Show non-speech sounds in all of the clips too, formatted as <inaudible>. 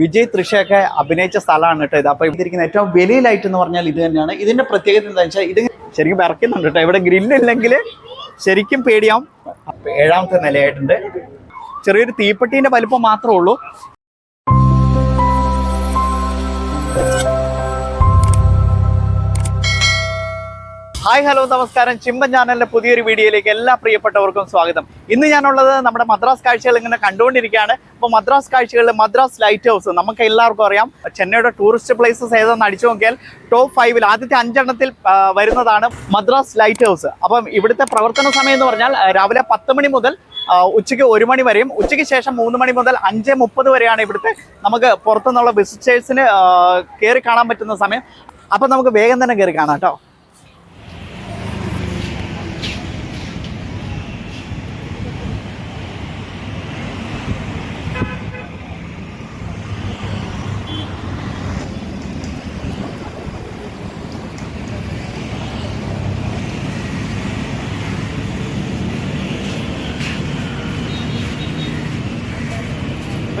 വിജയ് തൃഷയൊക്കെ അഭിനയിച്ച സ്ഥലമാണ് കേട്ടോ ഇത്. അപ്പോൾ ഇതിരിക്കുന്ന ഏറ്റവും വലിയ ലൈറ്റ് എന്ന് പറഞ്ഞാൽ ഇത് തന്നെയാണ്. ഇതിന്റെ പ്രത്യേകത എന്താണെന്ന് വെച്ചാൽ ഇത് ശരിക്കും ഇറക്കുന്നുണ്ട് കേട്ടോ. ഇവിടെ ഗ്രില്ലില്ലെങ്കിൽ ശരിക്കും പേടിയാവും. അപ്പൊ ഏഴാമത്തെ നിലയായിട്ടുണ്ട്. ചെറിയൊരു തീപ്പെട്ടീന്റെ വലിപ്പം മാത്രമേ ഉള്ളൂ. ഹായ് ഹലോ നമസ്കാരം. ചിമ്പൻ ചാനലിന്റെ പുതിയൊരു വീഡിയോയിലേക്ക് എല്ലാ പ്രിയപ്പെട്ടവർക്കും സ്വാഗതം. ഇന്ന് ഞാനുള്ളത് നമ്മുടെ മദ്രാസ് കാഴ്ചകൾ ഇങ്ങനെ കണ്ടുകൊണ്ടിരിക്കുകയാണ്. അപ്പോൾ മദ്രാസ് കാഴ്ചകളിൽ മദ്രാസ് ലൈറ്റ് ഹൗസ് നമുക്ക് എല്ലാവർക്കും അറിയാം. ചെന്നൈയുടെ ടൂറിസ്റ്റ് പ്ലേസസ് ഏതെന്ന് അടിച്ചു നോക്കിയാൽ ടോപ്പ് ഫൈവിൽ ആദ്യത്തെ അഞ്ചെണ്ണത്തിൽ വരുന്നതാണ് മദ്രാസ് ലൈറ്റ് ഹൗസ് അപ്പം ഇവിടുത്തെ പ്രവർത്തന സമയം എന്ന് പറഞ്ഞാൽ രാവിലെ പത്ത് മണി മുതൽ ഉച്ചയ്ക്ക് ഒരു മണി വരെയും ഉച്ചയ്ക്ക് ശേഷം മൂന്ന് മണി മുതൽ അഞ്ച് മുപ്പത് വരെയാണ് ഇവിടുത്തെ നമുക്ക് പുറത്തുനിന്നുള്ള വിസിറ്റേഴ്സിന് കയറി കാണാൻ പറ്റുന്ന സമയം. അപ്പം നമുക്ക് വേഗം തന്നെ കയറി കാണാം കേട്ടോ.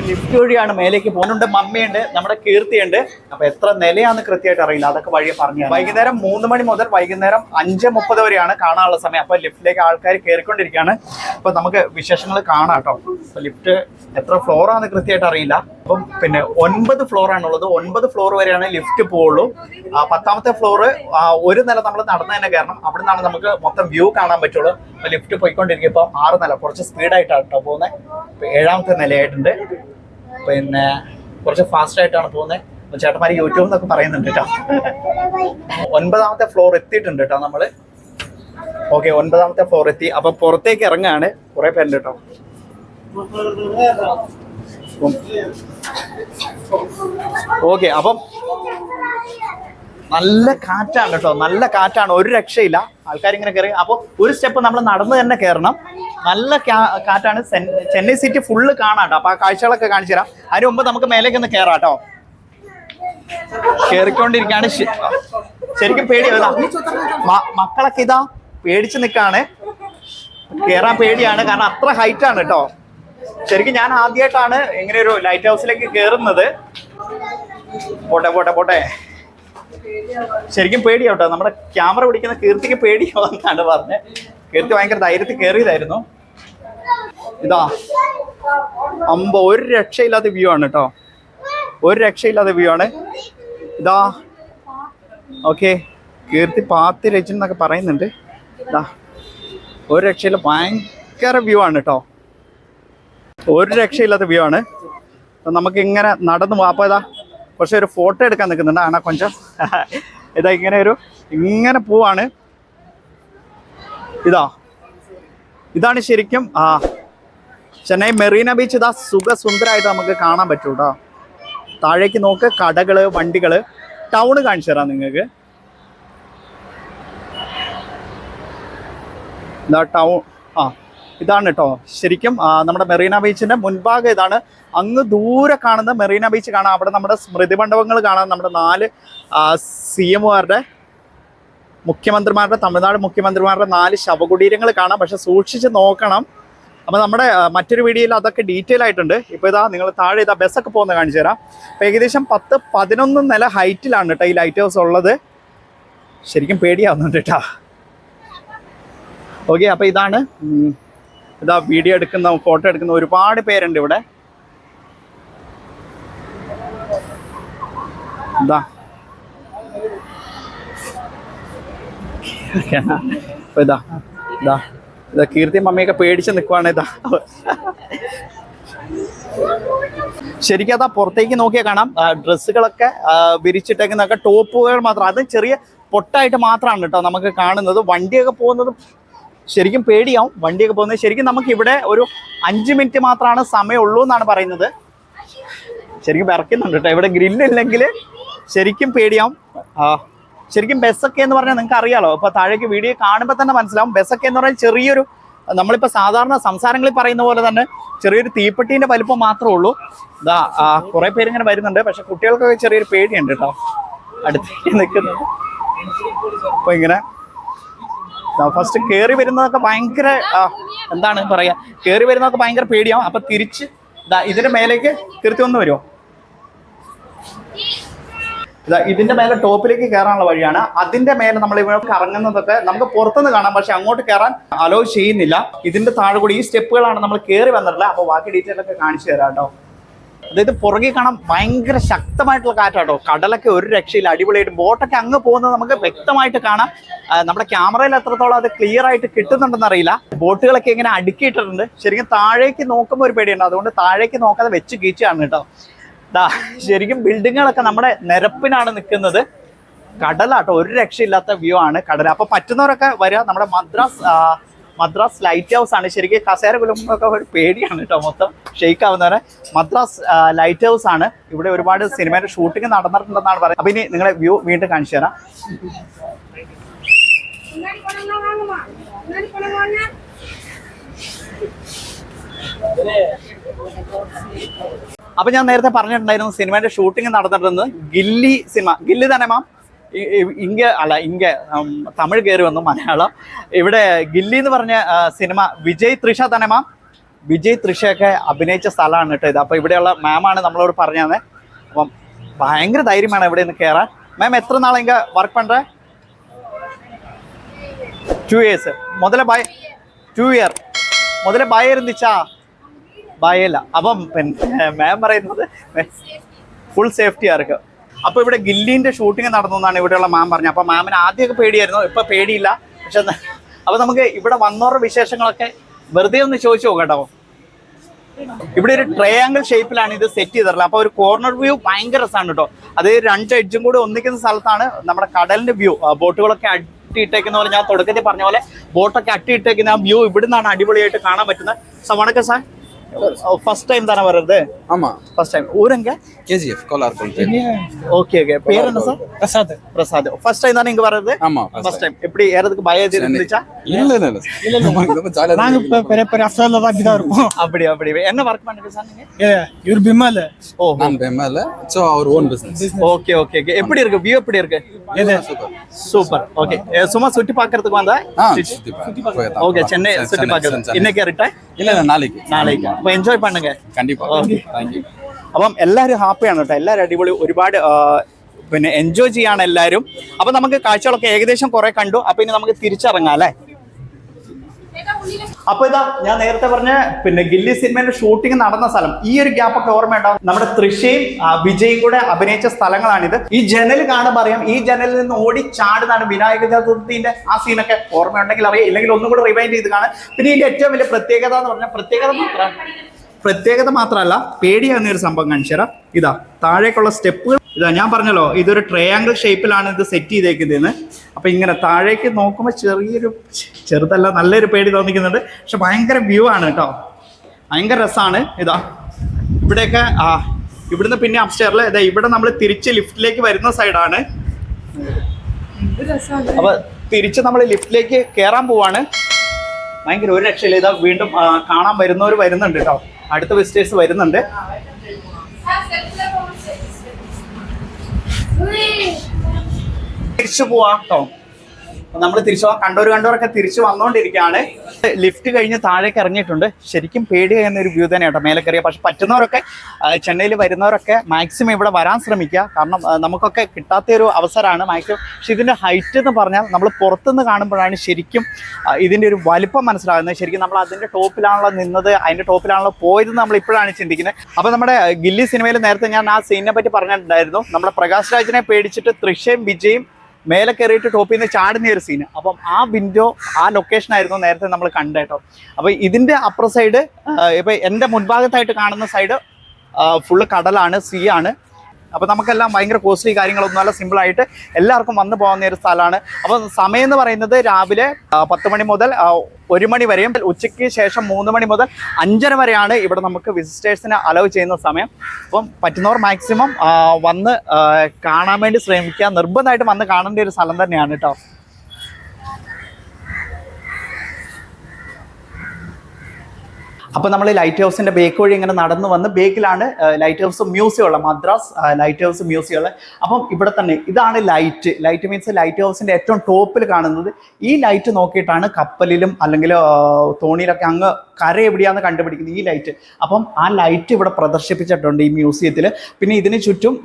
ലിഫ്റ്റ് വഴിയാണ് മേലേക്ക് പോകുന്നുണ്ട്. മമ്മിയുണ്ട് നമ്മുടെ കീർത്തിയുണ്ട്. അപ്പൊ എത്ര നിലയാന്ന് കൃത്യമായിട്ട് അറിയില്ല. അതൊക്കെ വഴിയെ പറഞ്ഞു വൈകുന്നേരം മൂന്ന് മണി മുതൽ വൈകുന്നേരം അഞ്ച് മുപ്പത് വരെയാണ് കാണാനുള്ള സമയം. അപ്പൊ ലിഫ്റ്റിലേക്ക് ആൾക്കാർ കയറിക്കൊണ്ടിരിക്കുകയാണ് അപ്പൊ നമുക്ക് വിശേഷങ്ങൾ കാണാം കേട്ടോ. അപ്പൊ ലിഫ്റ്റ് എത്ര ഫ്ലോർ ആണെന്ന് കൃത്യമായിട്ട് അറിയില്ല. അപ്പം പിന്നെ ഒൻപത് ഫ്ലോർ ആണുള്ളത് ഒൻപത് ഫ്ലോർ വരെയാണ് ലിഫ്റ്റ് പോവുള്ളൂ. പത്താമത്തെ ഫ്ലോർ ഒരു നില നമ്മൾ നടന്നു കയറണം അവിടെ നിന്നാണ് നമുക്ക് മൊത്തം വ്യൂ കാണാൻ പറ്റുള്ളൂ. ലിഫ്റ്റ് പോയിക്കൊണ്ടിരിക്കുമ്പോൾ ആറ് നില. കുറച്ച് സ്പീഡായിട്ടാണ് കേട്ടോ പോകുന്നത് ഏഴാമത്തെ നിലയായിട്ടുണ്ട്. പിന്നെ കുറച്ച് ഫാസ്റ്റ് ആയിട്ടാണ് പോകുന്നത് ചേട്ടന്മാർ യൂട്യൂബ് എന്നൊക്കെ പറയുന്നുണ്ട് കേട്ടോ ഒൻപതാമത്തെ ഫ്ലോർ എത്തിയിട്ടുണ്ട് കേട്ടോ നമ്മൾ. ഓക്കെ ഒൻപതാമത്തെ ഫ്ലോർ എത്തി. അപ്പൊ പുറത്തേക്ക് ഇറങ്ങാണ്. കുറെ പേരുണ്ട് കേട്ടോ ഓക്കെ അപ്പം നല്ല കാറ്റാണ് കേട്ടോ നല്ല കാറ്റാണ്. ഒരു രക്ഷയില്ല. ആൾക്കാർ ഇങ്ങനെ കയറി അപ്പോൾ ഒരു സ്റ്റെപ്പ് നമ്മൾ നടന്ന് തന്നെ കയറണം നല്ല കാറ്റാണ്. ചെന്നൈ സിറ്റി ഫുള്ള് കാണാം അപ്പൊ ആ കാഴ്ചകളൊക്കെ കാണിച്ചു തരാം. അതിന് മുമ്പ് നമുക്ക് മേലേക്ക് ഒന്ന് കയറാം കേട്ടോ. കയറിക്കൊണ്ടിരിക്കാണ് ശ- ശരിക്കും പേടി മക്കളൊക്കെ ഇതാ പേടിച്ച് നിൽക്കാണ് കയറാൻ പേടിയാണ്. കാരണം അത്ര ഹൈറ്റ് ആണ് കേട്ടോ. ശരിക്കും ഞാൻ ആദ്യമായിട്ടാണ് ഇങ്ങനെ ഒരു ലൈറ്റ് ഹൗസിലേക്ക് കയറുന്നത് പോട്ടെ പോട്ടെ പോട്ടെ. ശരിക്കും പേടിയാവട്ടോ നമ്മുടെ ക്യാമറ പിടിക്കുന്ന കീർത്തിക്ക് പേടിയാവുന്നാണ് പറഞ്ഞത്. കീർത്തി ഭയങ്കര ധൈര്യത്തിൽ കയറിയതായിരുന്നു. ഇതാ. അമ്പ ഒരു രക്ഷയില്ലാത്ത വ്യൂ ആണ് കേട്ടോ ഒരു രക്ഷയില്ലാത്ത വ്യൂ ആണ്. ഇതാ. ഓക്കെ. കീർത്തി പാത്തി രചന എന്നൊക്കെ പറയുന്നുണ്ട്. ഇതാ. ഒരു രക്ഷയില്ല ഭയങ്കര വ്യൂ ആണ് കേട്ടോ ഒരു രക്ഷയില്ലാത്ത വ്യൂ ആണ്. നമുക്ക് ഇങ്ങനെ നടന്നു അപ്പോൾ ഇതാ. കുറച്ച് ഒരു ഫോട്ടോ എടുക്കാൻ നിൽക്കുന്നുണ്ട്. ആണാ കൊഞ്ചം? <laughs> ഇതാ ഇങ്ങനെ ഒരു ഇങ്ങനെ പൂവാണ്. ഇതാ. ഇതാണ് ശരിക്കും ആ ചെന്നൈ മെറീന ബീച്ച്. ഇതാ സുഖസുന്ദരമായിട്ട് നമുക്ക് കാണാൻ പറ്റൂ കേട്ടോ. താഴേക്ക് നോക്ക് കടകൾ വണ്ടികൾ. ടൗണ് കാണിച്ചു തരാം നിങ്ങൾക്ക്. ഇതാ ടൗൺ ആ ഇതാണ് കേട്ടോ ശരിക്കും നമ്മുടെ മെറീന ബീച്ചിന്റെ മുൻഭാഗം ഇതാണ്. അങ്ങ് ദൂരെ കാണുന്ന മെറീന ബീച്ച് കാണാം. അവിടെ നമ്മുടെ സ്മൃതി മണ്ഡപങ്ങൾ കാണാം. നമ്മുടെ നാല് സി എമ്മുകാരുടെ മുഖ്യമന്ത്രിമാരുടെ തമിഴ്നാട് മുഖ്യമന്ത്രിമാരുടെ നാല് ശവകുടീരങ്ങൾ കാണാം. പക്ഷെ സൂക്ഷിച്ച് നോക്കണം. അപ്പോൾ നമ്മുടെ മറ്റൊരു വീഡിയോയിൽ അതൊക്കെ ഡീറ്റെയിൽ ആയിട്ടുണ്ട്. ഇപ്പോൾ ഇതാ നിങ്ങൾ താഴെ ഇതാ ബസ്സൊക്കെ പോകുന്ന കാണിച്ചു തരാം. അപ്പോൾ ഏകദേശം പത്ത് പതിനൊന്ന് നില ഹൈറ്റിലാണ് കേട്ടോ ഈ ലൈറ്റ് ഹൗസ് ഉള്ളത്. ശരിക്കും പേടിയാവുന്നുണ്ട് കേട്ടോ ഓക്കെ അപ്പോൾ ഇതാണ് ഇതാ വീഡിയോ എടുക്കുന്ന ഫോട്ടോ എടുക്കുന്ന ഒരുപാട് പേരുണ്ട് ഇവിടെ. ഇതാ. കീർത്തി മമ്മിയൊക്കെ പേടിച്ച് നിൽക്കുവാണ് ഇതാ. ശരിക്കും അതാ പുറത്തേക്ക് നോക്കിയാൽ കാണാം. ഡ്രസ്സുകളൊക്കെ വിരിച്ചിട്ടേക്കുന്നൊക്കെ ടോപ്പുകൾ മാത്രം. അത് ചെറിയ പൊട്ടായിട്ട് മാത്രമാണ് കേട്ടോ നമുക്ക് കാണുന്നത്. വണ്ടിയൊക്കെ പോകുന്നത് ശരിക്കും പേടിയാവും വണ്ടിയൊക്കെ പോകുന്നത്. ശരിക്കും നമുക്ക് ഇവിടെ ഒരു അഞ്ച് മിനിറ്റ് മാത്രമാണ് സമയമുള്ളൂ എന്നാണ് പറയുന്നത്. ശരിക്കും വിറയ്ക്കുന്നുണ്ട് കേട്ടോ. ഇവിടെ ഗ്രില്ലില്ലെങ്കിൽ ശരിക്കും പേടിയാവും. ശരിക്കും ബസ്സൊക്കെ എന്ന് പറഞ്ഞാൽ നിങ്ങൾക്ക് അറിയാലോ. ഇപ്പൊ താഴേക്ക് വീഡിയോ കാണുമ്പോൾ തന്നെ മനസ്സിലാവും. ബസ്സൊക്കെ എന്ന് പറഞ്ഞാൽ ചെറിയൊരു നമ്മളിപ്പോൾ സാധാരണ സംസാരങ്ങളിൽ പറയുന്ന പോലെ തന്നെ ചെറിയൊരു തീപ്പെട്ടീന്റെ വലിപ്പം മാത്രമേ ഉള്ളൂ. ഇതാ കുറേ പേര് ഇങ്ങനെ വരുന്നുണ്ട്. പക്ഷെ കുട്ടികൾക്കൊക്കെ ചെറിയൊരു പേടിയുണ്ട് കേട്ടോ. അടുത്തേക്ക് നിൽക്കുന്നത്. അപ്പൊ ഇങ്ങനെ ഫസ്റ്റ് കയറി വരുന്നതൊക്കെ ഭയങ്കര എന്താണ് പറയാ കയറി വരുന്നതൊക്കെ ഭയങ്കര പേടിയാവും. അപ്പൊ തിരിച്ച് ഇതിന്റെ മേലേക്ക് തിരുത്തി ഒന്ന് വരുമോ ഇതാ ഇതിന്റെ മേലെ ടോപ്പിലേക്ക് കയറാനുള്ള വഴിയാണ്. അതിന്റെ മേലെ നമ്മൾ ഇവിടെ കറങ്ങുന്നതൊക്കെ നമുക്ക് പുറത്തുനിന്ന് കാണാം പക്ഷെ അങ്ങോട്ട് കയറാൻ അലോ ചെയ്യുന്നില്ല. ഇതിന്റെ താഴെ കൂടി ഈ സ്റ്റെപ്പുകളാണ് നമ്മൾ കയറി വന്നിട്ടുള്ളത്. അപ്പോൾ ബാക്കി ഡീറ്റെയിൽ ഒക്കെ കാണിച്ചു തരാം കേട്ടോ. അതായത് പുറകെ കാണാൻ ഭയങ്കര ശക്തമായിട്ടുള്ള കാറ്റാട്ടോ. കടലൊക്കെ ഒരു രക്ഷയില്ല അടിപൊളിയായിട്ട്. ബോട്ടൊക്കെ അങ്ങ് പോകുന്നത് നമുക്ക് വ്യക്തമായിട്ട് കാണാം. നമ്മുടെ ക്യാമറയിൽ എത്രത്തോളം അത് ക്ലിയർ ആയിട്ട് കിട്ടുന്നുണ്ടെന്ന് അറിയില്ല. ബോട്ടുകളൊക്കെ ഇങ്ങനെ അടുക്കിയിട്ടിട്ടുണ്ട്. ശരിക്കും താഴേക്ക് നോക്കുമ്പോൾ ഒരു പേടിയുണ്ട്. അതുകൊണ്ട് താഴേക്ക് നോക്കാതെ വെച്ച് കീച്ചാണ് കേട്ടോ. ദാ ശരിക്കും ബിൽഡിങ്ങുകളൊക്കെ നമ്മുടെ നിരപ്പിനാണ് നിൽക്കുന്നത്. കടലാട്ടോ ഒരു രക്ഷയില്ലാത്ത വ്യൂ ആണ് കടൽ അപ്പൊ പറ്റുന്നവരൊക്കെ വരിക. നമ്മുടെ മദ്രാസ് മദ്രാസ് ലൈറ്റ് ഹൗസ് ആണ്. ശരിക്കും കസേര കുലുമ്പൊക്കെ ഒരു പേടിയാണ് കേട്ടോ മൊത്തം. ഷെയ്ക്ക് ആവുന്നവരെ മദ്രാസ് ലൈറ്റ് ഹൗസ് ആണ്. ഇവിടെ ഒരുപാട് സിനിമയുടെ ഷൂട്ടിംഗ് നടന്നിട്ടുണ്ടെന്നാണ് പറയുന്നത്. അപ്പൊ ഇനി നിങ്ങളെ വ്യൂ വീണ്ടും കാണിച്ചു തരാം. അപ്പൊ ഞാൻ നേരത്തെ പറഞ്ഞിട്ടുണ്ടായിരുന്നു സിനിമയുടെ ഷൂട്ടിംഗ് നടന്നിട്ടുണ്ടെന്ന്. ഗില്ലി സിനിമ ഗില്ലി തന്നെ മാം ഇങ്ക അല്ല ഇങ്ക തമിഴ് കയറി വന്നു മലയാളം. ഇവിടെ ഗില്ലി എന്ന് പറഞ്ഞ സിനിമ വിജയ് ത്രിഷ തന്നെ മാം. വിജയ് ത്രിഷയൊക്കെ അഭിനയിച്ച സ്ഥലമാണ് കേട്ടോ ഇത്. അപ്പോൾ ഇവിടെയുള്ള മാമാണ് നമ്മളോട് പറഞ്ഞത് അപ്പം ഭയങ്കര ധൈര്യമാണ് ഇവിടെ നിന്ന് കയറാൻ മാം എത്ര നാളെ ഇങ്ക വർക്ക് പണ്ടേ ഇയേഴ്സ് മുതലേ ബൈ ടു ഇയർ മുതലേ ബൈ பயம் ബൈ അല്ല. അപ്പം പിന്നെ മാം പറയുന്നത് ഫുൾ സേഫ്റ്റിയാ ഇരിക്കും അപ്പൊ ഇവിടെ ഗില്ലിന്റെ ഷൂട്ടിംഗ് നടന്നു എന്നാണ് ഇവിടെയുള്ള മാം പറഞ്ഞത്. അപ്പൊ മാമിന് ആദ്യമൊക്കെ പേടിയായിരുന്നു. ഇപ്പൊ പേടിയില്ല. പക്ഷെ അപ്പൊ നമുക്ക് ഇവിടെ വന്നവരുടെ വിശേഷങ്ങളൊക്കെ വെറുതെ ഒന്ന് ചോദിച്ചു നോക്കട്ടോ ഇവിടെ ഒരു ട്രയാങ്കിൾ ഷേപ്പിലാണ് ഇത് സെറ്റ് ചെയ്തിട്ടുള്ളത്. അപ്പൊ ഒരു കോർണർ വ്യൂ ഭയങ്കര രസമാണ് കേട്ടോ. അത് രണ്ട് എഡ്ജും കൂടി ഒന്നിക്കുന്ന സ്ഥലത്താണ് നമ്മുടെ കടലിന്റെ വ്യൂ ബോട്ടുകളൊക്കെ അട്ടിയിട്ടേക്കുന്ന പോലെ ഞാൻ തുടക്കത്തിൽ പറഞ്ഞ പോലെ ബോട്ടൊക്കെ അട്ടിയിട്ടേക്കുന്ന ആ വ്യൂ ഇവിടുന്നാണ് അടിപൊളിയായിട്ട് കാണാൻ പറ്റുന്നത്. സോ വണക്കം സാർ. ஃபர்ஸ்ட் டைம் தானே வர்றது? ஆமா. ஃபர்ஸ்ட் டைம் ஊரங்க? கேஜிஎஃப் கோலார் ஓகே ஓகே பேர் என்ன sir Prasad. Prasad. First time தானே இங்க வர்றது? ஆமா ஃபர்ஸ்ட் டைம் எப்படி ஏறதுக்கு பயாஜி இருந்துச்சா? இல்ல இல்ல இல்ல இல்ல. இல்ல நாங்க இப்ப பெரிய பெரிய அஃப்சர்ல தான் இப்படி தான் இருப்போம். அப்படி அப்படி. என்ன வர்க் பண்ணுங்க சார் நீங்க? இவர் பிமால ஓ. நான் பிமால சோ அவர் own business okay okay okay எப்படி இருக்கு? வியூ எப்படி இருக்கு? இது சூப்பர் சூப்பர் ஓகே சும்மா சுத்தி பார்க்கிறதுக்கு வந்தா? சுத்தி பார்க்க ஓகே சென்னை சுத்தி பார்க்கிறது. இன்னைக்கு ரிட்டர்ன் இல்ல நாளைக்கு. நாளைக்கு? അപ്പൊ എൻജോയ് പണ്ണുങ്ക അപ്പം എല്ലാവരും ഹാപ്പിയാണ് കേട്ടോ. എല്ലാവരും അടിപൊളി ഒരുപാട് പിന്നെ എൻജോയ് ചെയ്യാണ് എല്ലാവരും. അപ്പൊ നമുക്ക് കാഴ്ചകളൊക്കെ ഏകദേശം കുറേ കണ്ടു. അപ്പൊ ഇനി നമുക്ക് തിരിച്ചിറങ്ങാം അല്ലേ? അപ്പൊ ഇതാ ഞാൻ നേരത്തെ പറഞ്ഞ പിന്നെ ഗില്ലി സിനിമയുടെ ഷൂട്ടിംഗ് നടന്ന സ്ഥലം. ഈ ഒരു ഗ്യാപ്പ് ഒക്കെ ഓർമ്മയുണ്ടാവും നമ്മുടെ തൃശയും വിജയും കൂടെ അഭിനയിച്ച സ്ഥലങ്ങളാണിത്. ഈ ജനൽ കാണുമ്പോൾ അറിയാം ഈ ജനലിൽ നിന്ന് ഓടി ചാടുന്നതാണ് വിനായക ചതുർത്ഥിന്റെ ആ സീനൊക്കെ ഓർമ്മയുണ്ടെങ്കിൽ അറിയാം. ഇല്ലെങ്കിൽ ഒന്നും കൂടെ റിവൈൻഡ് ചെയ്ത് കാണാം. പിന്നെ ഇതിന്റെ ഏറ്റവും വലിയ പ്രത്യേകത എന്ന് പറഞ്ഞാൽ പ്രത്യേകത മാത്രമാണ് പ്രത്യേകത മാത്രമല്ല പേടിയാവുന്ന ഒരു സംഭവം കാണിച്ചു തരാം ഇതാ താഴേക്കുള്ള സ്റ്റെപ്പുകൾ ഇതാ ഞാൻ പറഞ്ഞല്ലോ ഇതൊരു ട്രയാങ്കിൾ ഷേപ്പിലാണ് ഇത് സെറ്റ് ചെയ്തേക്കുന്നതെന്ന്. അപ്പൊ ഇങ്ങനെ താഴേക്ക് നോക്കുമ്പോൾ ചെറിയൊരു ചെറുതല്ല നല്ലൊരു പേടി തോന്നിക്കുന്നുണ്ട്. പക്ഷെ ഭയങ്കര വ്യൂ ആണ് കേട്ടോ. ഭയങ്കര രസമാണ് ഇതാ ഇവിടെയൊക്കെ ആ ഇവിടുന്ന് പിന്നെ അപ്സ്റ്റേറിൽ ഇതാ ഇവിടെ നമ്മൾ തിരിച്ച് ലിഫ്റ്റിലേക്ക് വരുന്ന സൈഡാണ് അപ്പൊ തിരിച്ച് നമ്മൾ ലിഫ്റ്റിലേക്ക് കയറാൻ പോവാണ്. ഭയങ്കര ഒരു രക്ഷയില്ല. ഇതാ വീണ്ടും കാണാൻ വരുന്നവർ വരുന്നുണ്ട് കേട്ടോ. അടുത്ത വിസിറ്റേഴ്സ് വരുന്നുണ്ട്. തിരിച്ചു പോവാം കേട്ടോ നമ്മൾ തിരിച്ചു കണ്ടവർ കണ്ടവരൊക്കെ തിരിച്ചു വന്നുകൊണ്ടിരിക്കുകയാണ് ലിഫ്റ്റ് കഴിഞ്ഞ് താഴേക്ക് ഇറങ്ങിയിട്ടുണ്ട്. ശരിക്കും പേടി എന്ന ഒരു വ്യൂ തന്നെ കേട്ടോ മേലെ കയറിയ പക്ഷെ പറ്റുന്നവരൊക്കെ ചെന്നൈയിൽ വരുന്നവരൊക്കെ മാക്സിമം ഇവിടെ വരാൻ ശ്രമിക്കുക. കാരണം നമുക്കൊക്കെ കിട്ടാത്ത ഒരു അവസരമാണ് മാക്സിമം പക്ഷെ ഇതിന്റെ ഹൈറ്റ് എന്ന് പറഞ്ഞാൽ നമ്മൾ പുറത്തുനിന്ന് കാണുമ്പോഴാണ് ശരിക്കും ഇതിന്റെ ഒരു വലിപ്പം മനസ്സിലാകുന്നത്. ശരിക്കും നമ്മൾ അതിന്റെ ടോപ്പിലാണല്ലോ നിന്നത് അതിന്റെ ടോപ്പിലാണല്ലോ പോയത് നമ്മൾ ഇപ്പോഴാണ് ചിന്തിക്കുന്നത്. അപ്പൊ നമ്മുടെ ഗില്ലി സിനിമയിൽ നേരത്തെ ഞാൻ ആ സീനിനെ പറ്റി പറഞ്ഞിട്ടുണ്ടായിരുന്നു. നമ്മുടെ പ്രകാശ് രാജിനെ പേടിച്ചിട്ട് തൃശയും വിജയും മേലെ കയറിയിട്ട് ടോപ്പിൽ നിന്ന് ചാടുന്ന ഒരു സീന് അപ്പം ആ വിൻഡോ ആ ലൊക്കേഷൻ ആയിരുന്നു നേരത്തെ നമ്മൾ കണ്ടേട്ടോ അപ്പൊ ഇതിന്റെ അപ്പുറ സൈഡ് ഇപ്പൊ എന്റെ മുൻഭാഗത്തായിട്ട് കാണുന്ന സൈഡ് ഫുള്ള് കടലാണ് സീ ആണ്. അപ്പൊ നമുക്കെല്ലാം ഭയങ്കര കോസ്റ്റ്ലി കാര്യങ്ങളൊന്നും അല്ല. സിമ്പിളായിട്ട് എല്ലാവർക്കും വന്നു പോകുന്ന ഒരു സ്ഥലമാണ്. അപ്പോൾ സമയം എന്ന് പറയുന്നത് രാവിലെ പത്ത് മണി മുതൽ ഒരു മണി വരെയും ഉച്ചയ്ക്ക് ശേഷം മൂന്ന് മണി മുതൽ അഞ്ചര വരെയാണ് ഇവിടെ നമുക്ക് വിസിറ്റേഴ്സിനെ അലവ് ചെയ്യുന്ന സമയം. അപ്പം പറ്റുന്നവർ മാക്സിമം വന്ന് കാണാൻ വേണ്ടി ശ്രമിക്കുക. നിർബന്ധമായിട്ട് വന്ന് കാണേണ്ട ഒരു സ്ഥലം തന്നെയാണ് കേട്ടോ അപ്പോൾ നമ്മൾ ലൈറ്റ് ഹൗസിന്റെ ബേക്ക് വഴി ഇങ്ങനെ നടന്നു വന്ന് ബേക്കിലാണ് ലൈറ്റ് ഹൗസ് മ്യൂസിയം ഉള്ളത് മദ്രാസ് ലൈറ്റ് ഹൗസ് മ്യൂസിയം ഉള്ളത് അപ്പം ഇവിടെ തന്നെ ഇതാണ് ലൈറ്റ് ലൈറ്റ് മീൻസ് ലൈറ്റ് ഹൗസിന്റെ ഏറ്റവും ടോപ്പിൽ കാണുന്നത്. ഈ ലൈറ്റ് നോക്കിയിട്ടാണ് കപ്പലിലും അല്ലെങ്കിൽ തോണിയിലൊക്കെ അങ്ങ് കര എവിടെയാന്ന് കണ്ടുപിടിക്കുന്നത് ഈ ലൈറ്റ് അപ്പം ആ ലൈറ്റ് ഇവിടെ പ്രദർശിപ്പിച്ചിട്ടുണ്ട് ഈ മ്യൂസിയത്തിൽ പിന്നെ ഇതിന് ചുറ്റും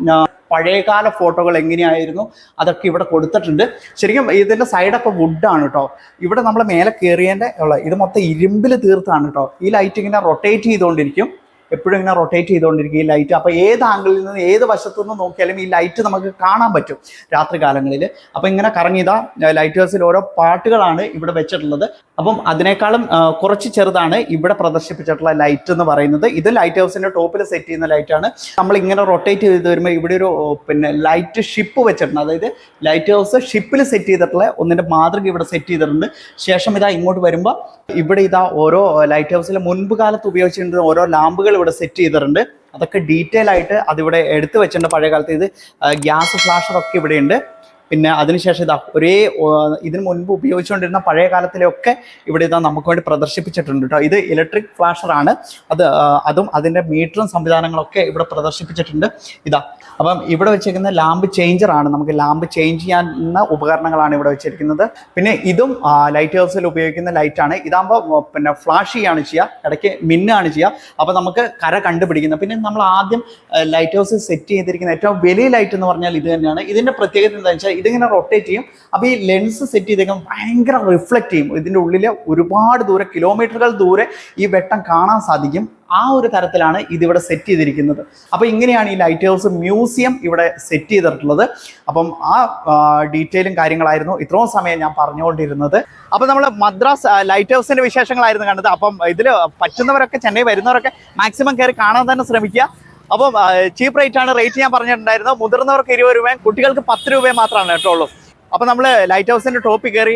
പഴയകാല ഫോട്ടോകൾ എങ്ങനെയായിരുന്നു? അതൊക്കെ ഇവിടെ കൊടുത്തിട്ടുണ്ട്. ശരിക്കും ഇതിന്റെ സൈഡൊക്കെ വുഡാണ് കേട്ടോ ഇവിടെ നമ്മൾ മേലെ കയറിയതിന്റെ ഉള്ള ഇത് മൊത്തം ഇരുമ്പിൽ തീർത്താണ് കേട്ടോ ഈ ലൈറ്റ് ഇങ്ങനെ റൊട്ടേറ്റ് ചെയ്തുകൊണ്ടിരിക്കും എപ്പോഴും ഇങ്ങനെ റൊട്ടേറ്റ് ചെയ്തുകൊണ്ടിരിക്കും ഈ ലൈറ്റ് അപ്പോൾ ഏത് ആംഗിളിൽ നിന്ന് ഏത് വശത്തു നിന്ന് നോക്കിയാലും ഈ ലൈറ്റ് നമുക്ക് കാണാൻ പറ്റും രാത്രി കാലങ്ങളിൽ അപ്പോൾ ഇങ്ങനെ കറങ്ങിയതാ ലൈറ്റ് ഹൗസിൽ ഓരോ പാട്ടുകളാണ് ഇവിടെ വെച്ചിട്ടുള്ളത്. അപ്പം അതിനേക്കാളും കുറച്ച് ചെറുതാണ് ഇവിടെ പ്രദർശിപ്പിച്ചിട്ടുള്ള ലൈറ്റ് എന്ന് പറയുന്നത്. ഇത് ലൈറ്റ് ഹൗസിന്റെ ടോപ്പിൽ സെറ്റ് ചെയ്യുന്ന ലൈറ്റാണ് നമ്മൾ ഇങ്ങനെ റൊട്ടേറ്റ് ചെയ്ത് വരുമ്പോൾ ഇവിടെ ഒരു പിന്നെ ലൈറ്റ് ഷിപ്പ് വെച്ചിട്ടുണ്ട്. അതായത് ലൈറ്റ് ഹൗസ് ഷിപ്പിൽ സെറ്റ് ചെയ്തിട്ടുള്ള ഒന്നിന്റെ മാതൃക ഇവിടെ സെറ്റ് ചെയ്തിട്ടുണ്ട്. ശേഷം ഇതാ ഇങ്ങോട്ട് വരുമ്പോൾ ഇവിടെ ഇതാ ഓരോ ലൈറ്റ് ഹൗസിലെ മുൻപ് കാലത്ത് ഉപയോഗിച്ചിട്ടുണ്ട് ഓരോ ലാമ്പുകൾ ഇവിടെ സെറ്റ് ചെയ്തിട്ടുണ്ട്. അതൊക്കെ ഡീറ്റെയിൽ ആയിട്ട് അതിവിടെ എടുത്തു വെച്ചിട്ടുണ്ട് പഴയ കാലത്ത് ഇത് ഗ്യാസ് ഫ്ലാഷറൊക്കെ ഇവിടെയുണ്ട്. പിന്നെ അതിനുശേഷം ഇതാ ഒരേ ഇതിനു മുൻപ് ഉപയോഗിച്ചുകൊണ്ടിരുന്ന പഴയ കാലത്തിലൊക്കെ ഇവിടെ ഇതാ നമുക്ക് വേണ്ടി പ്രദർശിപ്പിച്ചിട്ടുണ്ട് കേട്ടോ ഇത് ഇലക്ട്രിക് ഫ്ലാഷറാണ് അത് അതും അതിന്റെ മീറ്ററും സംവിധാനങ്ങളൊക്കെ ഇവിടെ പ്രദർശിപ്പിച്ചിട്ടുണ്ട്. ഇതാ അപ്പം ഇവിടെ വെച്ചിരിക്കുന്ന ലാമ്പ് ചേഞ്ചർ ആണ്. നമുക്ക് ലാമ്പ് ചേഞ്ച് ചെയ്യാവുന്ന ഉപകരണങ്ങളാണ് ഇവിടെ വെച്ചിരിക്കുന്നത്. പിന്നെ ഇതും ലൈറ്റ് ഹൗസിൽ ഉപയോഗിക്കുന്ന ലൈറ്റാണ് ഇതാകുമ്പോൾ പിന്നെ ഫ്ലാഷ് ചെയ്യാണ് ചെയ്യുക ഇടയ്ക്ക് മിന്നാണ് ചെയ്യുക അപ്പോൾ നമുക്ക് കര കണ്ടുപിടിക്കുന്നത് പിന്നെ നമ്മൾ ആദ്യം ലൈറ്റ് ഹൗസ് സെറ്റ് ചെയ്തിരിക്കുന്ന ഏറ്റവും വലിയ ലൈറ്റ് എന്ന് പറഞ്ഞാൽ ഇത് തന്നെയാണ്. ഇതിന്റെ പ്രത്യേകത എന്താണെന്ന് വെച്ചാൽ ഇതിങ്ങനെ റൊട്ടേറ്റ് ചെയ്യും. അപ്പോൾ ഈ ലെൻസ് സെറ്റ് ചെയ്ത് ഭയങ്കര റിഫ്ലക്റ്റ് ചെയ്യും. ഇതിന്റെ ഉള്ളിൽ ഒരുപാട് ദൂരെ കിലോമീറ്ററുകൾ ദൂരെ ഈ വെട്ടം കാണാൻ സാധിക്കും. ആ ഒരു തരത്തിലാണ് ഇതിവിടെ സെറ്റ് ചെയ്തിരിക്കുന്നത്. അപ്പോൾ ഇങ്ങനെയാണ് ഈ ലൈറ്റ് ഹൗസ് മ്യൂസിയം ഇവിടെ സെറ്റ് ചെയ്തിട്ടുള്ളത്. അപ്പം ആ ഡീറ്റെയിലും കാര്യങ്ങളായിരുന്നു. ഇത്രയും സമയം ഞാൻ പറഞ്ഞുകൊണ്ടിരുന്നത്. അപ്പോൾ നമ്മൾ മദ്രാസ് ലൈറ്റ് ഹൗസിന്റെ വിശേഷങ്ങളായിരുന്നു കണ്ടത്. അപ്പം ഇതിൽ പറ്റുന്നവരൊക്കെ ചെന്നൈ വരുന്നവരൊക്കെ മാക്സിമം കയറി കാണാൻ തന്നെ ശ്രമിക്കുക. അപ്പം ചീപ്പ് റേറ്റ് ആണ് റേറ്റ് ഞാൻ പറഞ്ഞിട്ടുണ്ടായിരുന്നത് മുതിർന്നവർക്ക് ഇരുപത് രൂപയും കുട്ടികൾക്ക് പത്ത് രൂപയും മാത്രമാണ് കേട്ടോ ഉള്ളൂ. അപ്പോൾ നമ്മൾ ലൈറ്റ് ഹൗസിന്റെ ടോപ്പിൽ കയറി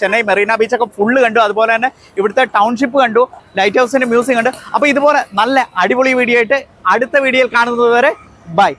ചെന്നൈ മെറീന ബീച്ചൊക്കെ ഫുള്ള് കണ്ടു. അതുപോലെ തന്നെ ഇവിടുത്തെ ടൗൺഷിപ്പ് കണ്ടു. ലൈറ്റ് ഹൗസിന്റെ മ്യൂസിയം കണ്ടു. അപ്പോൾ ഇതുപോലെ നല്ല അടിപൊളി വീഡിയോ ആയിട്ട് അടുത്ത വീഡിയോയിൽ കാണുന്നത് വരെ ബൈ